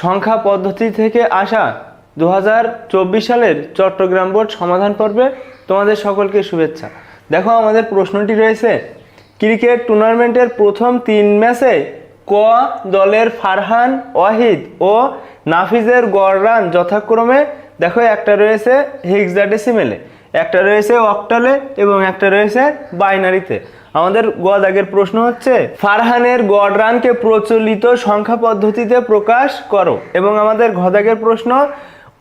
সংখ্যা পদ্ধতি থেকে আসা দু হাজার চব্বিশ সালের চট্টগ্রাম বোর্ড সমাধান পর্বে তোমাদের সকলকে শুভেচ্ছা। দেখো আমাদের প্রশ্নটি রয়েছে, ক্রিকেট টুর্নামেন্টের প্রথম তিন ম্যাচে ক দলের ফারহান, ওয়াহিদ ও নাফিজের গড় রান যথাক্রমে দেখো একটা রয়েছে হেক্সাডেসিমেলে একটা রয়েছে অক্টালে এবং একটা রয়েছে বাইনারিতে আমাদের গদ আগের প্রশ্ন হচ্ছে, ফারহানের গড় রানকে প্রচলিত সংখ্যা পদ্ধতিতে প্রকাশ করো। এবং আমাদের ঘদাগের প্রশ্ন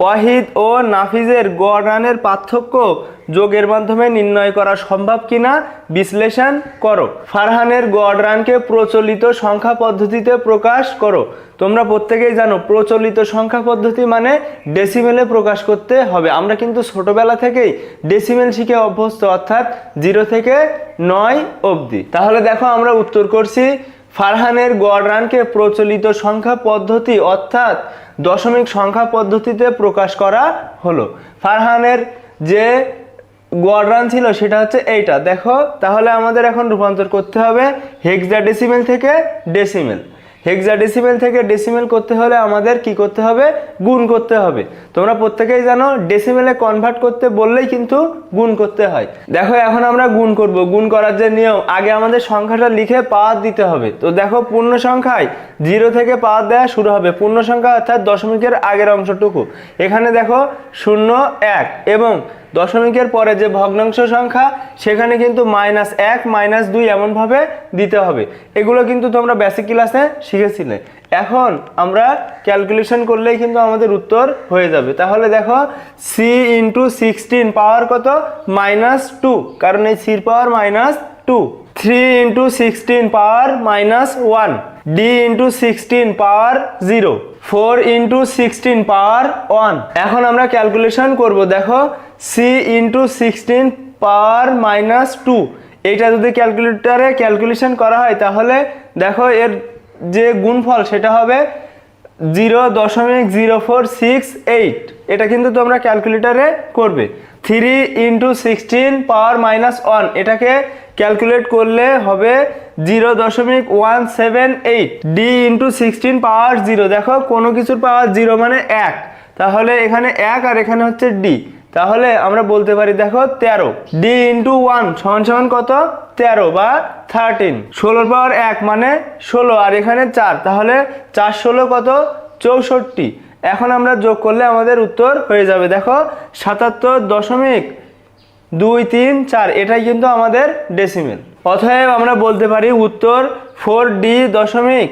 ওয়াহিদ ও নাফিজের গড় রানের পার্থক্য যোগের মাধ্যমে নির্ণয় করা সম্ভব কিনা বিশ্লেষণ করো। ফারহানের গড় রানকে প্রচলিত সংখ্যা পদ্ধতিতে প্রকাশ করো। তোমরা প্রত্যেকেই জানো, প্রচলিত সংখ্যা পদ্ধতি মানে ডেসিমেলে প্রকাশ করতে হবে। আমরা কিন্তু ছোটবেলা থেকেই ডেসিমেল শিখে অভ্যস্ত, অর্থাৎ জিরো থেকে নয় অবধি। তাহলে দেখো আমরা উত্তর করছি ফারহানের গড় রানকে প্রচলিত সংখ্যা পদ্ধতি অর্থাৎ দশমিক সংখ্যা পদ্ধতিতে প্রকাশ করা হলো। ফারহানের যে গড় রান ছিল সেটা হচ্ছে এইটা। দেখো, তাহলে আমাদের এখন রূপান্তর করতে হবে হেক্সা ডেসিমেল থেকে ডেসিমেল হেক্সা ডেসিমেল থেকে ডেসিমেল করতে হলে আমাদের কি করতে হবে? গুণ করতে হবে। তোমরা প্রত্যেকেই জানো ডেসিমেলে কনভার্ট করতে বললেই কিন্তু গুণ করতে হয়। দেখো, এখন আমরা গুণ করব। গুণ করার যে নিয়ম, আগে আমাদের সংখ্যাটা লিখে পাওয়ার দিতে হবে। তো দেখো, পূর্ণ সংখ্যায় জিরো থেকে পাওয়ার দেওয়া শুরু হবে। পূর্ণ সংখ্যা অর্থাৎ দশমিকের আগের অংশটুকু। এখানে দেখো, শূন্য, এক এবং দশমিকের পরে যে ভগ্নাংশ সংখ্যা, সেখানে কিন্তু মাইনাস এক মাইনাস দুই এমনভাবে দিতে হবে। এগুলো কিন্তু তোমরা বেসিক ক্লাসে শিখেছিলে। এখন আমরা ক্যালকুলেশন করলেই কিন্তু আমাদের উত্তর হয়ে যাবে। তাহলে দেখো সি ইন্টু সিক্সটিন পাওয়ার কত? মাইনাস টু কারণ এই সির power minus two three into sixteen power minus one D into sixteen power zero four into sixteen power one. এখন আমরা ক্যালকুলেশন করব, দেখো C into sixteen power minus two. এইটা যদি ক্যালকুলেটারে ক্যালকুলেশন করা হয়, তাহলে দেখো, এর যে গুণফল, সেটা হবে জিরো দশমিক জিরো ফোর সিক্স এইট। এটা কিন্তু তোমরা ক্যালকুলেটারে করবে। Three into sixteen power minus one এটাকে ক্যালকুলেট করলে হবে জিরো দশমিক one seven eight D into sixteen power zero দেখো, কোনো কিছুর পাওয়ার জিরো মানে এক। তাহলে এখানে এক আর এখানে হচ্ছে ডি তাহলে আমরা বলতে পারি, দেখো, তেরো। ডি ইন্টু ওয়ান সমান সমান কত? তেরো বা থার্টিন ষোলোর পাওয়ার এক মানে ষোলো, আর এখানে চার। তাহলে চার ষোলো কত? চৌষট্টি। এখন আমরা যোগ করলে আমাদের উত্তর হয়ে যাবে। দেখো, সাতাত্তর দশমিক দুই তিন চার, এটাই কিন্তু আমাদের ডেসিমেল অতএব আমরা বলতে পারি উত্তর ফোর ডি দশমিক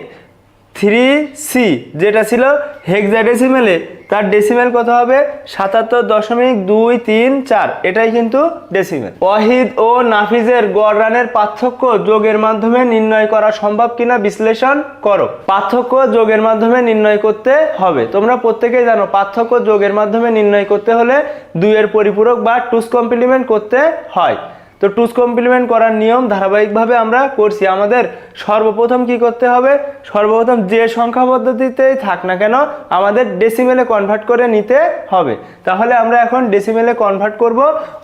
থ্রি সি, যেটা ছিল হেক্সাডেসিমেলে। তার ডেসিমেল কত হবে? সাতাত্তর দশমিক দুই তিন চার। এটাই কিন্তু ডেসিমেল ওয়াহিদ ও নাফিজের গড় রানের পার্থক্য যোগের মাধ্যমে নির্ণয় করা সম্ভব কিনা বিশ্লেষণ করো। পার্থক্য যোগের মাধ্যমে নির্ণয় করতে হবে। তোমরা প্রত্যেকেই জানো, পার্থক্য যোগের মাধ্যমে নির্ণয় করতে হলে দুইয়ের পরিপূরক বা টুস কমপ্লিমেন্ট করতে হয়। তো টুস কমপ্লিমেন্ট করার নিয়ম ধারাবাহিকভাবে আমরা করছি। আমাদের সর্বপ্রথম কি করতে হবে? সর্বপ্রথম যে সংখ্যা পদ্ধতিতেই থাক না কেন, আমাদের ডেসিমেলে কনভার্ট করে নিতে হবে। তাহলে আমরা এখন ডেসিমেলে কনভার্ট করব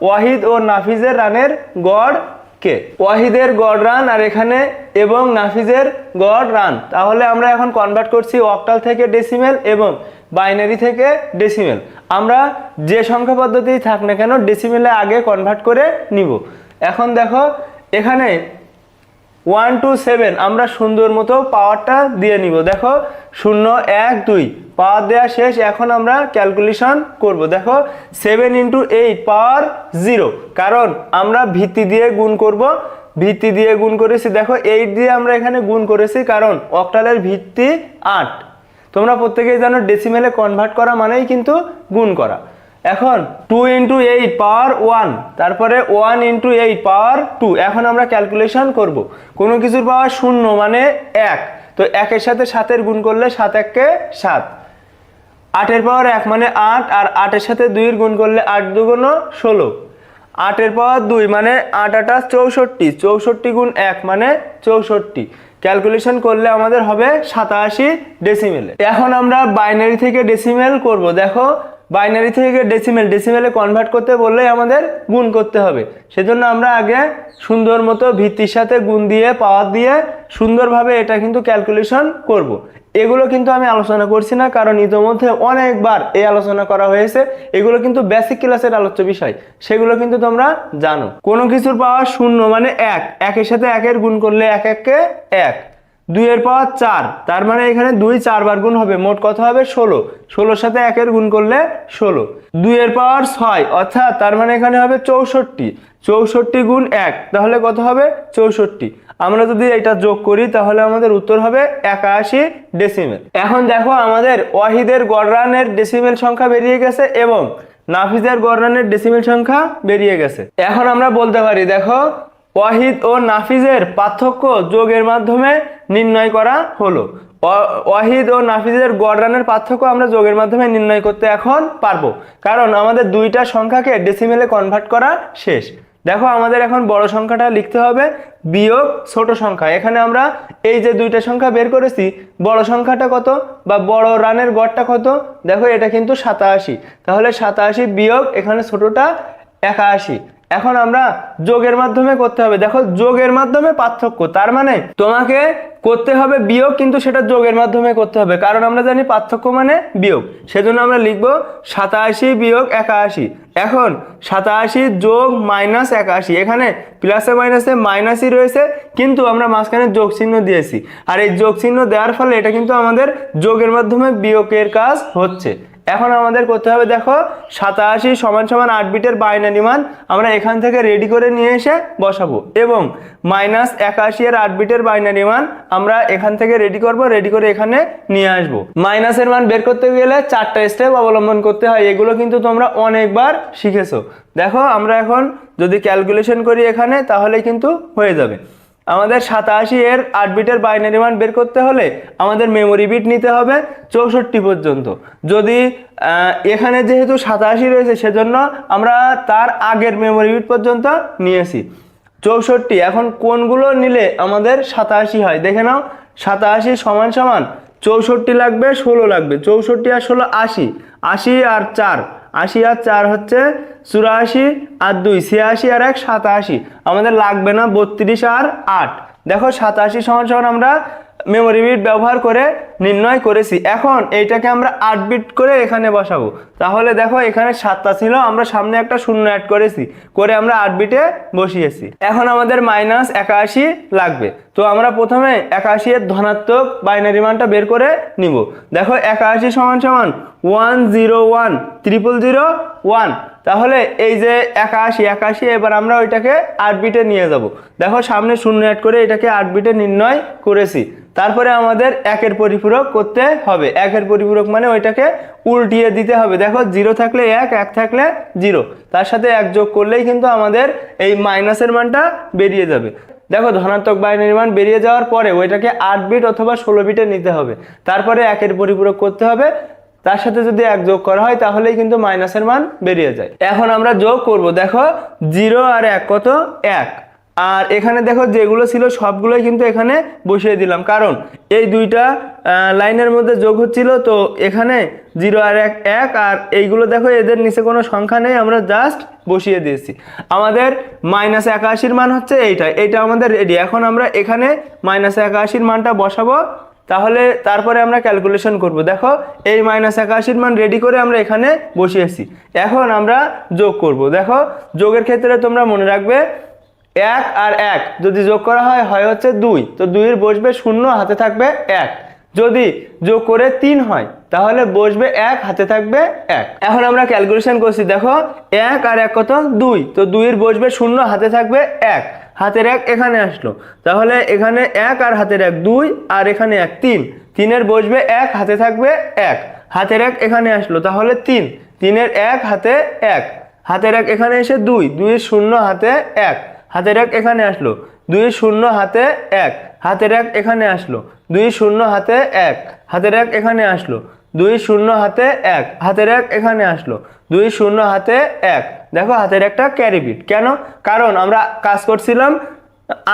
ওয়াহিদ ও নাফিজের রানের গড় কে? ওয়াহিদের গড় রান আর এখানে এবং নাফিজের গড় রান। তাহলে আমরা এখন কনভার্ট করছি অক্টাল থেকে ডেসিমেল এবং বাইনারি থেকে ডেসিমেল আমরা যে সংখ্যা পদ্ধতিই থাক না কেন ডেসিমেলে আগে কনভার্ট করে নিব। এখন দেখো, এখানে ওয়ান টু সেভেন আমরা সুন্দর মতো পাওয়ারটা দিয়ে নিব। দেখো, শূন্য, এক, দুই পাওয়ার দেওয়া শেষ, এখন আমরা ক্যালকুলেশন করব। দেখো seven into eight power zero কারণ আমরা ভিত্তি দিয়ে গুণ করব, ভিত্তি দিয়ে গুণ করেছি। দেখো এইট দিয়ে আমরা এখানে গুণ করেছি, কারণ অক্টালের ভিত্তি আট। তোমরা প্রত্যেকেই জানো ডেসিমেলে কনভার্ট করা মানেই কিন্তু গুণ করা। এখন two into eight power one তারপরে one into eight power two এখন আমরা ক্যালকুলেশন করব। কোনো কিছুর পাওয়ার শূন্য মানে এক, তো একের সাথে সাতের গুণ করলে সাত এককে সাত। আটের পাওয়ার এক মানে আট, আর আটের সাথে দুইয়ের গুণ করলে আট দুগুণ ষোলো। আটের পাওয়ার দুই মানে আট আটা চৌষট্টি চৌষট্টি গুণ এক মানে চৌষট্টি। ক্যালকুলেশন করলে আমাদের হবে সাতাশি ডেসিমেলে এখন আমরা বাইনারি থেকে ডেসিমেল করব, দেখো বাইনারি থেকে ডেসিমেল ডেসিমেলে কনভার্ট করতে বললেই আমাদের গুণ করতে হবে। সেজন্য আমরা আগে সুন্দর মতো ভিত্তির সাথে গুণ দিয়ে পাওয়ার দিয়ে সুন্দরভাবে এটা কিন্তু ক্যালকুলেশন করব। এগুলো কিন্তু আমি আলোচনা করছি না, কারণ ইতিমধ্যে অনেকবার এই আলোচনা করা হয়েছে। এগুলো কিন্তু বেসিক ক্লাসের আলোচ্য বিষয়, সেগুলো কিন্তু তোমরা জানো। কোনো কিছুর পাওয়ার শূন্য মানে এক, একের সাথে একের গুণ করলে এক এককে এক। দুইয়ের পাওয়ার চার। তার মানে এখানে দুই চারবার গুণ হবে। মোট কত হবে? ষোলো। ষোলোর সাথে একের গুণ করলে ষোলো। দুইয়ের পাওয়ার ছয়। অর্থাৎ তার মানে এখানে হবে চৌষট্টি। চৌষট্টি গুণ এক। তাহলে কত হবে? চৌষট্টি। আমরা যদি এটা যোগ করি, তাহলে আমাদের উত্তর হবে একাশি ডেসিমেল। এখন দেখো আমাদের ওয়াহিদের গড়রানের ডেসিমেল সংখ্যা বেরিয়ে গেছে এবং নাফিজের গড়রানের ডেসিমেল সংখ্যা বেরিয়ে গেছে। এখন আমরা বলতে পারি, দেখো ওয়াহিদ ও নাফিজের পার্থক্য যোগের মাধ্যমে নির্ণয় করা হলো। ওয়া- ওয়াহিদ ও নাফিজের গড়রানের পার্থক্য আমরা যোগের মাধ্যমে নির্ণয় করতে এখন পারব। কারণ আমাদের দুইটা সংখ্যাকে ডেসিমেলে কনভার্ট করা শেষ। দেখো আমাদের এখন বড় সংখ্যাটা লিখতে হবে, বিয়োগ ছোট সংখ্যা। এখানে আমরা এই যে দুইটা সংখ্যা বের করেছি, বড় সংখ্যাটা কত বা বড় রানের গড়টা কত? দেখো এটা কিন্তু সাতাশি। তাহলে সাতাশি বিয়োগ এখানে ছোটটা একাশি। এখন আমরা যোগের মাধ্যমে করতে হবে। দেখো, যোগের মাধ্যমে পার্থক্য। তার মানে তোমাকে করতে হবে বিয়োগ, কিন্তু সেটা যোগের মাধ্যমে করতে হবে। কারণ আমরা জানি পার্থক্য মানে বিয়োগ। সেজন্য আমরা লিখব সাতাশি বিয়োগ একাশি। এখন সাতাশি যোগ মাইনাস একাশি। এখানে প্লাসে মাইনাসে মাইনাসই রয়েছে, কিন্তু আমরা মাঝখানে যোগ চিহ্ন দিয়েছি। আর এই যোগ চিহ্ন দেওয়ার ফলে এটা কিন্তু আমাদের যোগের মাধ্যমে বিয়োগের কাজ হচ্ছে। এখন আমাদের করতে হবে, দেখো, সাতাশি সমান সমান আট বিটের বাইনারি মান আমরা এখান থেকে রেডি করে নিয়ে এসে বসাবো। এবং মাইনাস একাশি এর আট বিটের বাইনারি মান আমরা এখান থেকে রেডি করব রেডি করে এখানে নিয়ে আসব। মাইনাসের মান বের করতে গেলে চারটা স্টেপ অবলম্বন করতে হয়, এগুলো কিন্তু তোমরা অনেকবার শিখেছো। দেখো, আমরা এখন যদি ক্যালকুলেশন করি এখানে, তাহলে কিন্তু হয়ে যাবে। আমাদের সাতাশি এর আট বিটের বাইনারি মান বের করতে হলে আমাদের মেমোরি বিট নিতে হবে চৌষট্টি পর্যন্ত। যদি এখানে যেহেতু সাতাশি রয়েছে, সেজন্য আমরা তার আগের মেমোরি বিট পর্যন্ত নিয়েছি। চৌষট্টি, এখন কোনগুলো নিলে আমাদের সাতাশি হয়? দেখে নাও, সাতাশি সমান সমান চৌষট্টি লাগবে, ষোলো লাগবে। চৌষট্টি আর ষোলো আশি। আশি আর চার। আশি আর চার হচ্ছে চুরাশি আর দুই, ছিয়াশি আর এক, সাতাশি। আমাদের লাগবে না বত্রিশ আর আট। দেখো সাতাশি সমান সমান আমরা মেমোরি বিট ব্যবহার করে নির্ণয় করেছি। এখন এইটাকে আমরা আট বিট করে এখানে বসাবো। তাহলে দেখো এখানে সাতটা ছিল, আমরা সামনে একটা শূন্য অ্যাড করেছি, করে আমরা আট বিটে বসিয়েছি। এখন আমাদের মাইনাস একাশি লাগবে। তো আমরা প্রথমে একাশি এর ধনাত্মক বাইনারি মানটা বের করে নিব। দেখো একাশি সমান সমান one zero one triple zero one তাহলে এই যে একাশি একাশি, এবার আমরা ওইটাকে আট বিটে নিয়ে যাব। দেখো সামনে শূন্য অ্যাড করে এটাকে আট বিটে নির্ণয় করেছি। তারপরে আমাদের একের পরিপূরক করতে হবে। একের পরিপূরক মানে ওইটাকে উল্টিয়ে দিতে হবে। দেখো জিরো থাকলে এক এক থাকলে জিরো তার সাথে এক যোগ করলেই কিন্তু আমাদের এই মাইনাসের মানটা বেরিয়ে যাবে। দেখো ধনাত্মক বাইনারি মান বেরিয়ে যাওয়ার পরে ওইটাকে আট বিট অথবা ষোলো বিটে নিতে হবে। তারপরে একের পরিপূরক করতে হবে। তার সাথে যদি এক যোগ করা হয়, তাহলেই কিন্তু মাইনাসের মান বেরিয়ে যায়। এখন আমরা যোগ করব, দেখো জিরো আর এক কত? এক। আর এখানে দেখো, যেগুলো ছিল সবগুলোই কিন্তু এখানে বসিয়ে দিলাম। কারণ এই দুইটা লাইনের মধ্যে যোগ হচ্ছিল, তো এখানে জিরো আর এক এক, আর এইগুলো দেখো, এদের নিচে কোনো সংখ্যা নেই, আমরা জাস্ট বসিয়ে দিয়েছি। আমাদের মাইনাস একাশির মান হচ্ছে এইটা এইটা আমাদের রেডি এখন আমরা এখানে মাইনাস একাশির মানটা বসাবো তাহলে তারপরে আমরা ক্যালকুলেশন করব। দেখো, এই মাইনাস একাশির মান রেডি করে আমরা এখানে বসিয়েছি। এখন আমরা যোগ করব। দেখো, যোগের ক্ষেত্রে তোমরা মনে রাখবে, এক আর এক যদি যোগ করা হয় হয় হচ্ছে দুই। তো দুইয়ের বসবে শূন্য, হাতে থাকবে এক। যদি যোগ করে তিন হয়, তাহলে বসবে এক, হাতে থাকবে এক। এখন আমরা ক্যালকুলেশন করছি, দেখো, এক আর এক কত দুই? তো দুইয়ের বসবে শূন্য, হাতে থাকবে এক। হাতের এক এখানে আসলো। তাহলে এখানে এক আর হাতের এক দুই, আর এখানে এক তিন। তিনের বসবে এক, হাতে থাকবে এক। হাতের এক এখানে আসলো, তাহলে তিন। তিনের এক, হাতে এক। হাতের এক এখানে এসে দুই। দুইয়ের শূন্য, হাতে এক। হাতের এক এখানে আসলো দুই শূন্য, হাতে এক। হাতের এক এখানে আসলো দুই শূন্য, হাতে এক। হাতের এক এখানে আসলো দুই শূন্য, হাতে এক। হাতের এক এখানে আসলো দুই শূন্য হাতে এক। দেখো হাতের একটা ক্যারি বিট কেন? কারণ আমরা কাজ করছিলাম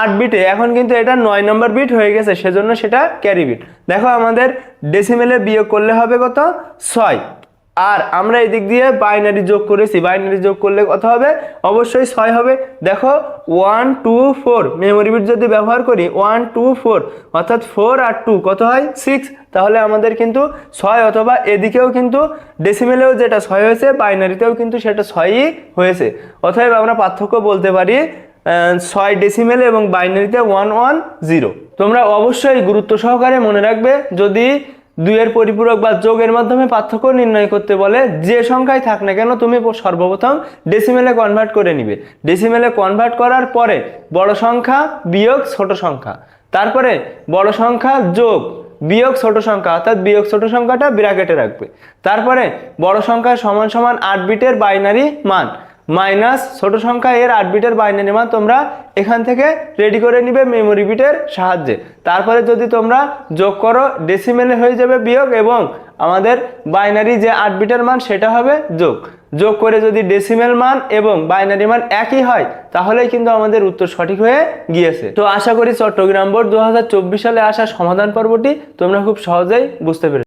আট বিটে এখন কিন্তু এটা নয় নম্বর বিট হয়ে গেছে, সেজন্য সেটা ক্যারি বিট দেখো আমাদের ডেসিমেলে বিয়োগ করলে হবে কত? ছয়। আর আমরা এদিক দিয়ে বাইনারি যোগ করেছি। বাইনারি যোগ করলে কত হবে? অবশ্যই ছয় হবে। দেখো one two four memory bit যদি ব্যবহার করি ওয়ান টু ফোর অর্থাৎ ফোর আর টু কত হয়? সিক্স তাহলে আমাদের কিন্তু ছয় অথবা এদিকেও কিন্তু ডেসিমেলেও যেটা ছয় হয়েছে বাইনারিতেও কিন্তু সেটা ছয়ই হয়েছে। অতএব আমরা পার্থক্য বলতে পারি ছয় ডেসিমেলে এবং বাইনারিতে ওয়ান ওয়ান জিরো তোমরা অবশ্যই গুরুত্ব সহকারে মনে রাখবে, যদি দুইয়ের পরিপূরক বা যোগের মাধ্যমে পার্থক্য নির্ণয় করতে বলে, যে সংখ্যায় থাক না কেন তুমি সর্বপ্রথম ডেসিমেলে কনভার্ট করে নিবে। ডেসিমেলে কনভার্ট করার পরে বড় সংখ্যা বিয়োগ ছোট সংখ্যা। তারপরে বড় সংখ্যা যোগ বিয়োগ ছোট সংখ্যা, অর্থাৎ বিয়োগ ছোট সংখ্যাটা ব্র্যাকেটে রাখবে। তারপরে বড় সংখ্যা সমান সমান আট বিটের বাইনারি মান। মাইনাস ছোট সংখ্যা এর আট বিটের বাইনারি মান তোমরা এখান থেকে রেডি করে নিবে মেমোরি বিটের সাহায্যে। তারপরে যদি তোমরা যোগ করো ডেসিমেলে হয়ে যাবে বিয়োগ এবং আমাদের বাইনারি যে আট বিটের মান সেটা হবে যোগ। যোগ করে যদি ডেসিমেল মান এবং বাইনারি মান একই হয়, তাহলেই কিন্তু আমাদের উত্তর সঠিক হয়ে গিয়েছে। তো আশা করি চট্টগ্রাম বোর্ড দু হাজার চব্বিশ সালে আসা সমাধান পর্বটি তোমরা খুব সহজেই বুঝতে পেরেছ।